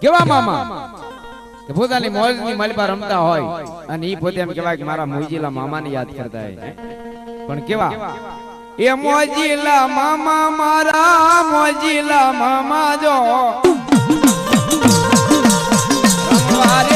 કેવા મામા? પોતાની મોજની માલિપા રમતા હોય અને એ પોતે એમ કહેવાય કે મારા મોજીલા મામાને યાદ કરતા હોય પણ કેવા? એ મોજીલા મામા મારા, મોજીલા મામા જો. રમવારે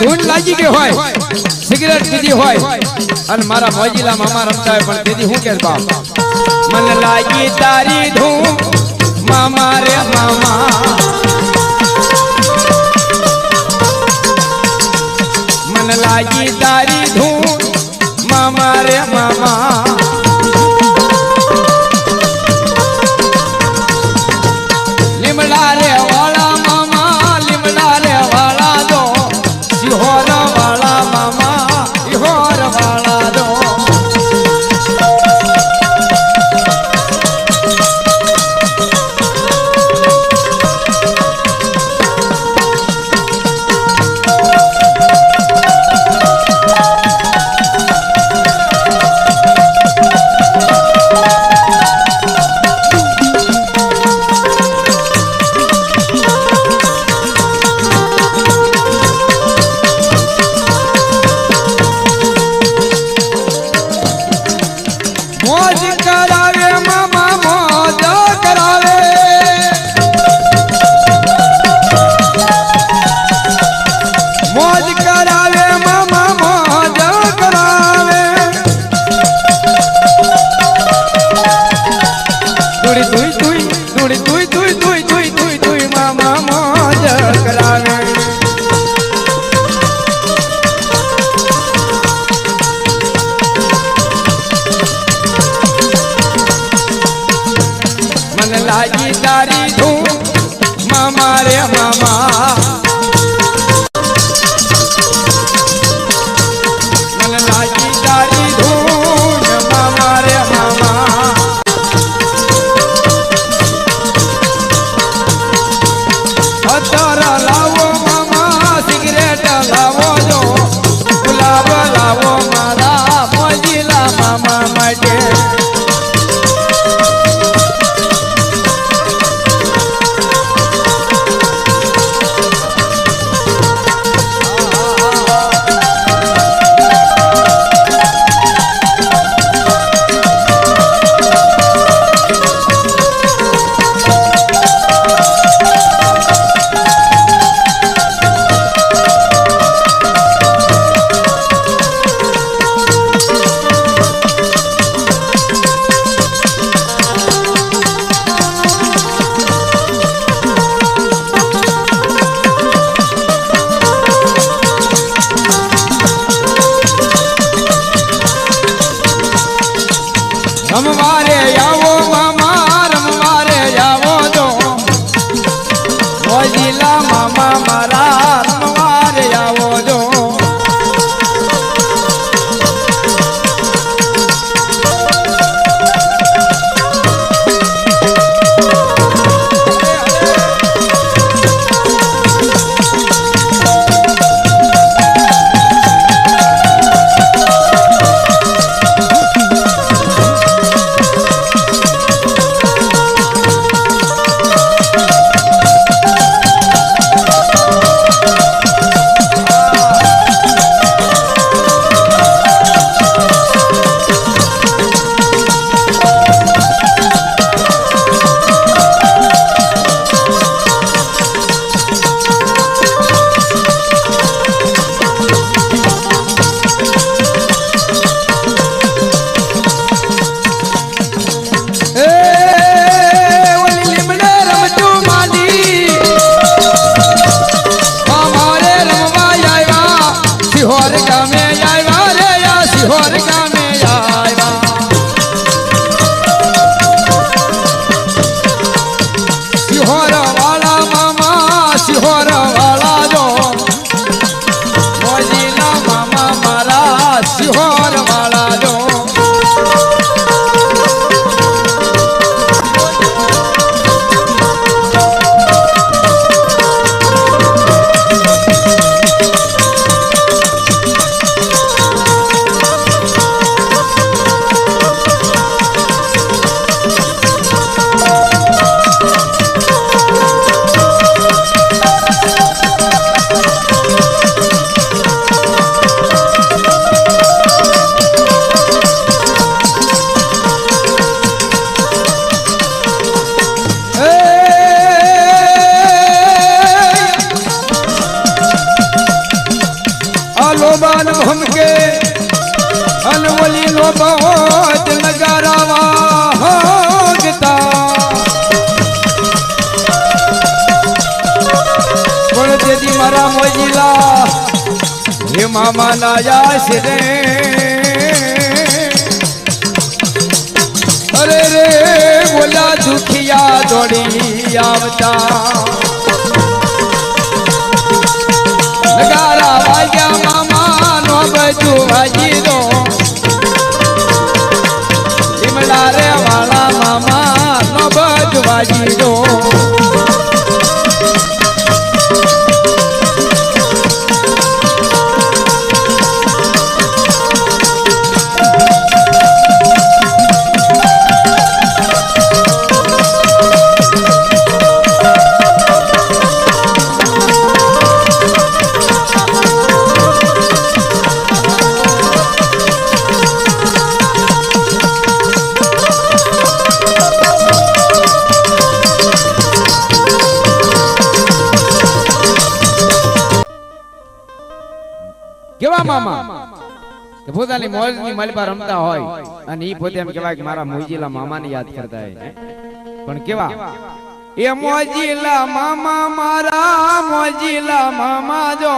ધૂન લાગી ગઈ હોય, સિગરેટ પીધી હોય, અને મારા મોજીલા મામા રમતા હોય, પણ દીદી હું કે બાપ? મને લાગી તારી ધૂમ મામા રે મામા. મને લાગી તારી मामा હે મામા ના જાશ રે અરે રે બોલા દુખિયા દોડી આવતા નગારા વાગ્યા મામા નો બજુ વાજી મામા પોતાની મોજની મલબા રમતા હોય. અને એ પોતે એમ કહેવાય કે મારા મોજીલા મામાને યાદ કરતા હોય. પણ કેવા? એ મોજીલા મામા મારા મોજીલા મામા જો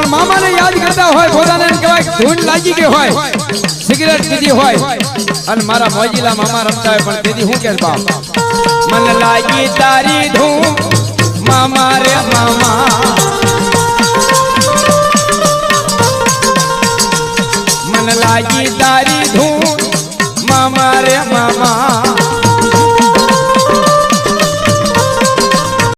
પણ મામાને યાદ કરતા હોય, પોતાને કહેવાય ધૂન લાગી ગઈ હોય, સિગરેટ પીધી હોય. અને મારા મોજીલા મામા રમતા હોય, પણ દીદી હું કે બાપ મન લાગી તારી ધૂમ મામા રે મામા. મન લાગી તારી ધૂમ મામા રે મામા.